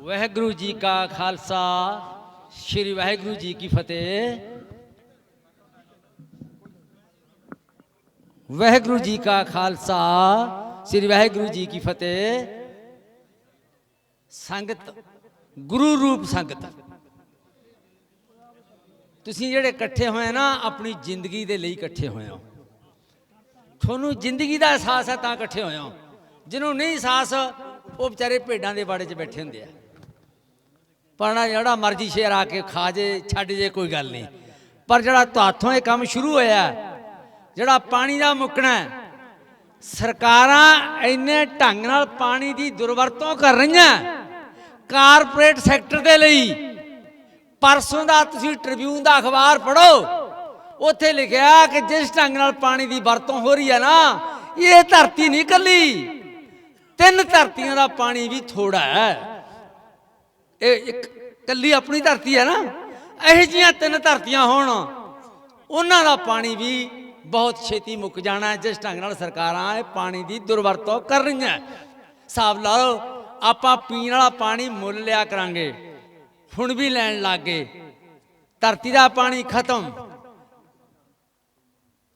ਵਾਹਿਗੁਰੂ ਜੀ ਕਾ ਖਾਲਸਾ, ਸ੍ਰੀ ਵਾਹਿਗੁਰੂ ਜੀ ਕੀ ਫਤਿਹ। ਵਾਹਿਗੁਰੂ ਜੀ ਕਾ ਖਾਲਸਾ, ਸ੍ਰੀ ਵਾਹਿਗੁਰੂ ਜੀ ਕੀ ਫਤਿਹ। ਸੰਗਤ, ਗੁਰੂ ਰੂਪ ਸੰਗਤ। ਤੁਸੀਂ ਜਿਹੜੇ ਇਕੱਠੇ ਹੋਏ ਨਾ, ਆਪਣੀ ਜ਼ਿੰਦਗੀ ਦੇ ਲਈ ਇਕੱਠੇ ਹੋਏ ਹੋ। ਤੁਹਾਨੂੰ ਜ਼ਿੰਦਗੀ ਦਾ ਅਹਿਸਾਸ ਹੈ ਤਾਂ ਇਕੱਠੇ ਹੋਏ ਹੋ। ਜਿਹਨੂੰ ਨਹੀਂ ਅਹਿਸਾਸ, ਉਹ ਵਿਚਾਰੇ ਭੇਡਾਂ ਦੇ ਬਾੜੇ 'ਚ ਬੈਠੇ ਹੁੰਦੇ ਆ। ਪਰਣਾ ਜਿਹੜਾ ਮਰਜ਼ੀ ਸ਼ੇਰ ਆ ਕੇ ਖਾ ਜੇ, ਛੱਡ ਜੇ, ਕੋਈ ਗੱਲ ਨਹੀਂ। ਪਰ ਜਿਹੜਾ ਤੁਹਾਥੋਂ ਇਹ ਕੰਮ ਸ਼ੁਰੂ ਹੋਇਆ, ਜਿਹੜਾ ਪਾਣੀ ਦਾ ਮੁੱਕਣਾ ਸਰਕਾਰਾਂ ਇੰਨੇ ਢੰਗ ਨਾਲ ਪਾਣੀ ਦੀ ਦੁਰਵਰਤੋਂ ਕਰ ਰਹੀਆਂ। ਕਾਰਪੋਰੇਟ ਸੈਕਟਰ ਦੇ ਲਈ ਪਰਸੋਂ ਦਾ ਤੁਸੀਂ ਟ੍ਰਿਬਿਊਨ ਦਾ ਅਖਬਾਰ ਪੜੋ ਉੱਥੇ ਲਿਖਿਆ ਕਿ ਜਿਸ ਢੰਗ ਨਾਲ ਪਾਣੀ ਦੀ ਵਰਤੋਂ ਹੋ ਰਹੀ ਹੈ ਨਾ, ਇਹ ਧਰਤੀ ਨਹੀਂ ਕੱਲੀ ਤਿੰਨ ਧਰਤੀਆਂ ਦਾ ਪਾਣੀ ਵੀ ਥੋੜਾ ਹੈ। ਇਹ ਇੱਕ ਕੱਲੀ ਆਪਣੀ ਧਰਤੀ ਹੈ ਨਾ, ਇਹੋ ਜੀਆਂ ਤਿੰਨ ਧਰਤੀਆਂ ਹੋਣ, ਉਹਨਾਂ ਦਾ ਪਾਣੀ ਵੀ ਬਹੁਤ ਛੇਤੀ ਮੁੱਕ ਜਾਣਾ, ਜਿਸ ਢੰਗ ਨਾਲ ਸਰਕਾਰਾਂ ਇਹ ਪਾਣੀ ਦੀ ਦੁਰਵਰਤੋਂ ਕਰ ਰਹੀਆਂ। ਹਿਸਾਬ ਲਾ ਲਓ ਆਪਾਂ ਪੀਣ ਵਾਲਾ ਪਾਣੀ ਮੁੱਲ ਲਿਆ ਕਰਾਂਗੇ, ਹੁਣ ਵੀ ਲੈਣ ਲੱਗ ਗਏ। ਧਰਤੀ ਦਾ ਪਾਣੀ ਖਤਮ।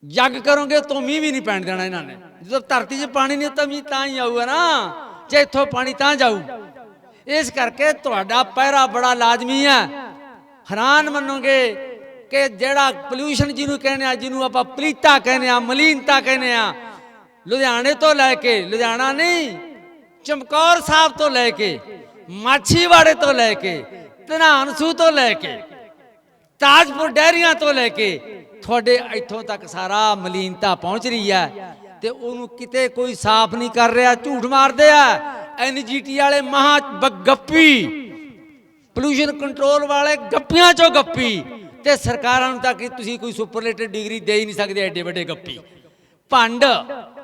ਜੱਗ ਕਰੋਗੇ ਤਾਂ ਮੀਂਹ ਵੀ ਨਹੀਂ ਪੈਣ ਦੇਣਾ ਇਹਨਾਂ ਨੇ। ਜਦੋਂ ਧਰਤੀ 'ਚ ਪਾਣੀ ਨਹੀਂ, ਤਾਂ ਮੀਂਹ ਤਾਂ ਹੀ ਆਊਗਾ ਨਾ। ਜੇ ਇੱਥੋਂ ਪਾਣੀ ਤਾਂ ਜਾਊ। ਇਸ ਕਰਕੇ ਤੁਹਾਡਾ ਪਹਿਰਾ ਬੜਾ ਲਾਜ਼ਮੀ ਹੈ। ਹੈਰਾਨ ਮੰਨੋਗੇ ਕਿ ਜਿਹੜਾ ਪੋਲੂਸ਼ਨ ਜਿਹਨੂੰ ਕਹਿੰਦੇ ਆ, ਜਿਹਨੂੰ ਆਪਾਂ ਪਲੀਤਾ ਕਹਿੰਦੇ ਆ, ਮਲੀਨਤਾ ਕਹਿੰਦੇ ਆ, ਲੁਧਿਆਣੇ ਤੋਂ ਲੈ ਕੇ, ਲੁਧਿਆਣਾ ਨਹੀਂ, ਚਮਕੌਰ ਸਾਹਿਬ ਤੋਂ ਲੈ ਕੇ, ਮਾਛੀਵਾੜੇ ਤੋਂ ਲੈ ਕੇ, ਧਨਾਨਸੂ ਤੋਂ ਲੈ ਕੇ, ਤਾਜਪੁਰ ਡੈਰੀਆਂ ਤੋਂ ਲੈ ਕੇ, ਤੁਹਾਡੇ ਇੱਥੋਂ ਤੱਕ ਸਾਰਾ ਮਲੀਨਤਾ ਪਹੁੰਚ ਰਹੀ ਹੈ ਤੇ ਉਹਨੂੰ ਕਿਤੇ ਕੋਈ ਸਾਫ਼ ਨਹੀਂ ਕਰ ਰਿਹਾ, ਝੂਠ ਮਾਰਦੇ ਆ। ਐਨਜੀਟੀ ਵਾਲੇ ਮਹਾ ਗੱਪੀ। ਪੋਲੂਸ਼ਨ ਕੰਟਰੋਲ ਵਾਲੇ ਗੱਪੀਆਂ ਚੋਂ ਗੱਪੀ। ਤੇ ਸਰਕਾਰਾਂ ਨੂੰ ਤਾਂ ਕਿ ਤੁਸੀਂ ਕੋਈ ਸੁਪਰਲੇਟਿਵ ਡਿਗਰੀ ਦੇ ਹੀ ਨਹੀਂ ਸਕਦੇ ਐਡੇ ਵੱਡੇ ਗੱਪੀ। ਭੰਡ,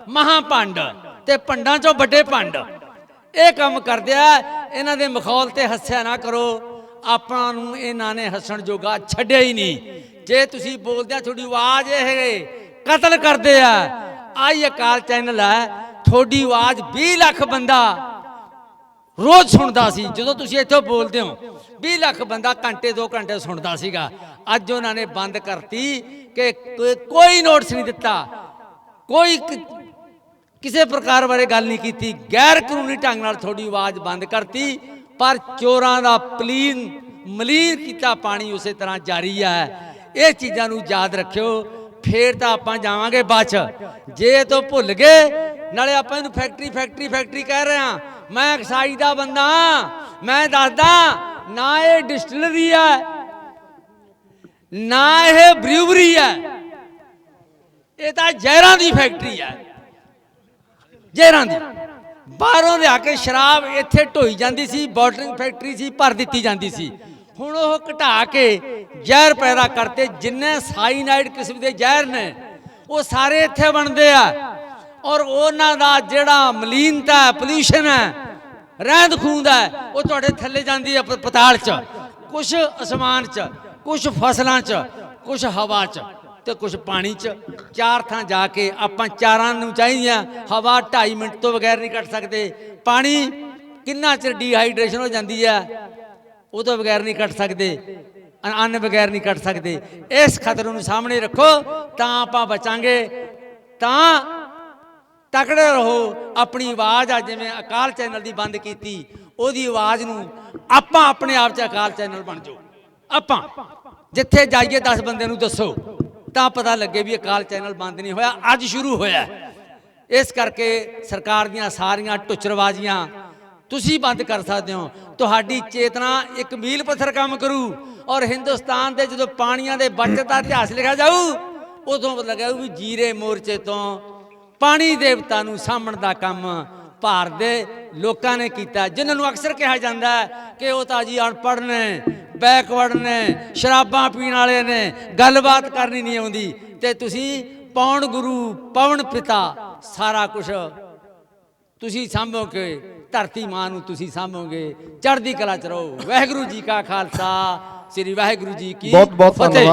ਮਹਾ ਭੰਡ ਤੇ ਭੰਡਾਂ ਚੋਂ ਵੱਡੇ ਭੰਡ। ਇਹ ਕੰਮ ਕਰਦੇ ਆ, ਇਹਨਾਂ ਦੇ ਮਖੌਲ ਤੇ ਹੱਸਿਆ ਨਾ ਕਰੋ। ਆਪਾਂ ਨੂੰ ਇਹਨਾਂ ਨੇ ਹੱਸਣ ਜੋਗਾ ਛੱਡਿਆ ਹੀ ਨਹੀਂ। ਜੇ ਤੁਸੀਂ ਬੋਲਦੇ ਆ, ਤੁਹਾਡੀ ਆਵਾਜ਼ ਇਹ ਕਤਲ ਕਰਦੇ ਆ। ਆਈ ਅਕਾਲ ਚੈਨਲ ਹੈ ਤੁਹਾਡੀ ਆਵਾਜ਼ 20 ਲੱਖ ਬੰਦਾ ਰੋਜ਼ ਸੁਣਦਾ ਸੀ, ਜਦੋਂ ਤੁਸੀਂ ਇੱਥੋਂ ਬੋਲਦੇ ਹੋ। 20 ਲੱਖ ਬੰਦਾ ਘੰਟੇ 2 ਘੰਟੇ ਸੁਣਦਾ ਸੀਗਾ। ਅੱਜ ਉਹਨਾਂ ਨੇ ਬੰਦ ਕਰਤੀ ਕਿ ਕੋਈ- ਕੋਈ ਨੋਟਿਸ ਨਹੀਂ ਦਿੱਤਾ। ਕੋਈ ਕਿਸੇ ਪ੍ਰਕਾਰ ਬਾਰੇ ਗੱਲ ਨਹੀਂ ਕੀਤੀ। ਗੈਰ ਕਾਨੂੰਨੀ ਢੰਗ ਨਾਲ ਤੁਹਾਡੀ ਆਵਾਜ਼ ਬੰਦ ਕਰਤੀ, ਪਰ ਚੋਰਾਂ ਦਾ ਪਲੀਨ, ਮਲੀਨ ਕੀਤਾ ਪਾਣੀ ਉਸੇ ਤਰ੍ਹਾਂ ਜਾਰੀ ਹੈ ਇਹ ਚੀਜ਼ਾਂ ਨੂੰ ਯਾਦ ਰੱਖਿਓ। ਫੇਰ ਤਾਂ ਆਪਾਂ ਜਾਵਾਂਗੇ ਬਾਅਦ ਜੇ ਤੋਂ ਭੁੱਲ ਗਏ, ਨਾਲੇ ਆਪਾਂ ਇਹਨੂੰ ਫੈਕਟਰੀ ਫੈਕਟਰੀ ਫੈਕਟਰੀ ਕਹਿ ਰਹੇ ਹਾਂ। ਮੈਂ ਐਕਸਾਈਜ਼ ਦਾ ਬੰਦਾ ਮੈਂ ਦੱਸਦਾ, ਨਾ ਇਹ ਡਿਸਟਿਲਰੀ ਹੈ, ਨਾ ਇਹ ਬ੍ਰਿਊਵਰੀ ਹੈ। ਇਹ ਤਾਂ ਜ਼ਹਿਰਾਂ ਦੀ ਫੈਕਟਰੀ ਹੈ। ਜ਼ਹਿਰਾਂ ਦੀ। ਬਾਹਰੋਂ ਲਿਆ ਕੇ ਸ਼ਰਾਬ ਇੱਥੇ ਢੋਈ ਜਾਂਦੀ ਸੀ, ਬੋਟਲਿੰਗ ਫੈਕਟਰੀ ਸੀ, ਭਰ ਦਿੱਤੀ ਜਾਂਦੀ ਸੀ। ਹੁਣ ਉਹ ਘਟਾ ਕੇ ਜ਼ਹਿਰ ਪੈਦਾ ਕਰਤੇ, ਜਿੰਨੇ ਸਾਈਨਾਈਡ ਕਿਸਮ ਦੇ ਜ਼ਹਿਰ ਨੇ, ਉਹ ਸਾਰੇ ਇੱਥੇ ਬਣਦੇ ਆ। ਔਰ ਉਹਨਾਂ ਦਾ ਜਿਹੜਾ ਮਲੀਨਤਾ ਹੈ ਪੋਲੂਸ਼ਨ ਹੈ, ਰਹਿੰਦ ਖੂੰਦ ਹੈ, ਉਹ ਤੁਹਾਡੇ ਥੱਲੇ ਜਾਂਦੀ ਹੈ ਪਤਾਲ ਚ ਕੁਝ ਅਸਮਾਨ ਚ ਕੁਝ ਫਸਲਾਂ ਚ ਕੁਝ ਹਵਾ ਚ ਤੇ ਕੁਝ ਪਾਣੀ ਚ। ਚਾਰ ਥਾਂ ਜਾ ਕੇ ਆਪਾਂ ਚਾਰਾਂ ਨੂੰ ਚਾਹੀਦੀਆਂ, ਹਵਾ 2.5 ਮਿੰਟ ਤੋਂ ਬਗੈਰ ਨਹੀਂ ਕੱਟ ਸਕਦੇ। ਪਾਣੀ ਕਿੰਨਾ ਚਿਰ ਡੀਹਾਈਡਰੇਸ਼ਨ ਹੋ ਜਾਂਦੀ ਹੈ, ਉਹ ਤੋਂ ਬਗੈਰ ਨਹੀਂ ਕੱਟ ਸਕਦੇ, ਅੰਨ ਬਗੈਰ ਨਹੀਂ ਕੱਟ ਸਕਦੇ। ਇਸ ਖਤਰੇ ਨੂੰ ਸਾਹਮਣੇ ਰੱਖੋ, ਤਾਂ ਆਪਾਂ ਬਚਾਂਗੇ, ਤਾਂ ਤਕੜੇ ਰਹੋ। ਆਪਣੀ ਆਵਾਜ਼ ਆ ਜਿਵੇਂ ਅਕਾਲ ਚੈਨਲ ਦੀ ਬੰਦ ਕੀਤੀ, ਉਹਦੀ ਆਵਾਜ਼ ਨੂੰ ਆਪਾਂ ਆਪਣੇ ਆਪ 'ਚ ਅਕਾਲ ਚੈਨਲ ਬਣ ਜਾਓ। ਆਪਾਂ, ਜਿੱਥੇ ਜਾਈਏ 10 ਬੰਦੇ ਨੂੰ ਦੱਸੋ, ਤਾਂ ਪਤਾ ਲੱਗੇ ਵੀ ਅਕਾਲ ਚੈਨਲ ਬੰਦ ਨਹੀਂ ਹੋਇਆ, ਅੱਜ ਸ਼ੁਰੂ ਹੋਇਆ। ਇਸ ਕਰਕੇ ਸਰਕਾਰ ਦੀਆਂ ਸਾਰੀਆਂ ਟੁੱਚਰਬਾਜ਼ੀਆਂ ਤੁਸੀਂ ਬੰਦ ਕਰ ਸਕਦੇ ਹੋ। ਤੁਹਾਡੀ ਚੇਤਨਾ ਇੱਕ ਮੀਲ ਪੱਥਰ ਕੰਮ ਕਰੂ ਔਰ ਹਿੰਦੁਸਤਾਨ ਦੇ ਜਦੋਂ ਪਾਣੀਆਂ ਦੇ ਬਚਤ ਦਾ ਇਤਿਹਾਸ ਲਿਖਿਆ ਜਾਊ, ਉਦੋਂ ਪਤਾ ਲੱਗਿਆ ਵੀ ਜੀਰੇ ਮੋਰਚੇ ਤੋਂ ਪਾਣੀ ਦੇਵਤਾ ਨੂੰ ਸਾਹਮਣ ਦਾ ਕੰਮ ਭਾਰਤ ਦੇ ਲੋਕਾਂ ਨੇ ਕੀਤਾ। ਜਿਨ੍ਹਾਂ ਨੂੰ ਅਕਸਰ ਕਿਹਾ ਜਾਂਦਾ ਹੈ ਕਿ ਉਹ ਤਾਂ ਜੀ ਅਨਪੜ੍ਹ ਨੇ ਬੈਕਵਰਡ ਨੇ ਸ਼ਰਾਬਾਂ ਪੀਣ ਵਾਲੇ ਨੇ ਗੱਲਬਾਤ ਕਰਨੀ ਨਹੀਂ ਆਉਂਦੀ। ਤੇ ਤੁਸੀਂ ਪੌਣ ਗੁਰੂ ਪਵਨ ਪਿਤਾ ਸਾਰਾ ਕੁਝ ਤੁਸੀਂ ਸਾਂਭੋਗੇ ਧਰਤੀ ਮਾਂ ਨੂੰ ਤੁਸੀਂ ਸਾਂਭੋਗੇ। ਚੜ੍ਹਦੀ ਕਲਾ ਚ ਰਹੋ। ਵਾਹਿਗੁਰੂ ਜੀ ਕਾ ਖਾਲਸਾ ਸ੍ਰੀ ਵਾਹਿਗੁਰੂ ਜੀ ਕੀ ਬਹੁਤ ਬਹੁਤ। ਧੰਨਵਾਦ।